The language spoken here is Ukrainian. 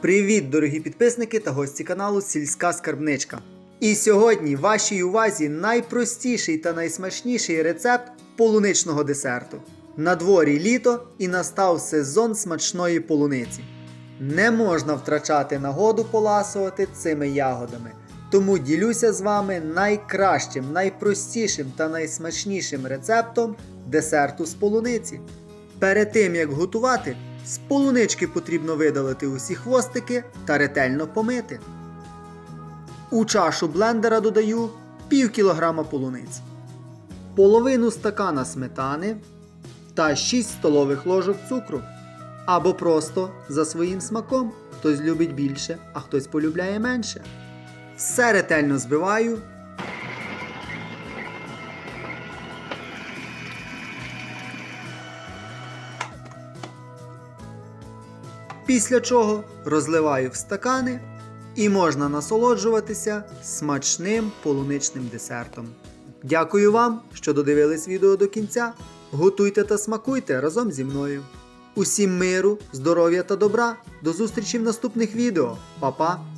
Привіт, дорогі підписники та гості каналу Сільська Скарбничка. І сьогодні вашій увазі найпростіший та найсмачніший рецепт полуничного десерту. На дворі літо і настав сезон смачної полуниці. Не можна втрачати нагоду поласувати цими ягодами. Тому ділюся з вами найкращим, найпростішим та найсмачнішим рецептом десерту з полуниці. Перед тим як готувати, з полунички потрібно видалити усі хвостики та ретельно помити. У чашу блендера додаю пів кілограма полуниць, половину стакана сметани та 6 столових ложок цукру. Або просто за своїм смаком. Хтось любить більше, а хтось полюбляє менше. Все ретельно збиваю. Після чого розливаю в стакани і можна насолоджуватися смачним полуничним десертом. Дякую вам, що додивились відео до кінця. Готуйте та смакуйте разом зі мною. Усім миру, здоров'я та добра. До зустрічі в наступних відео. Па-па!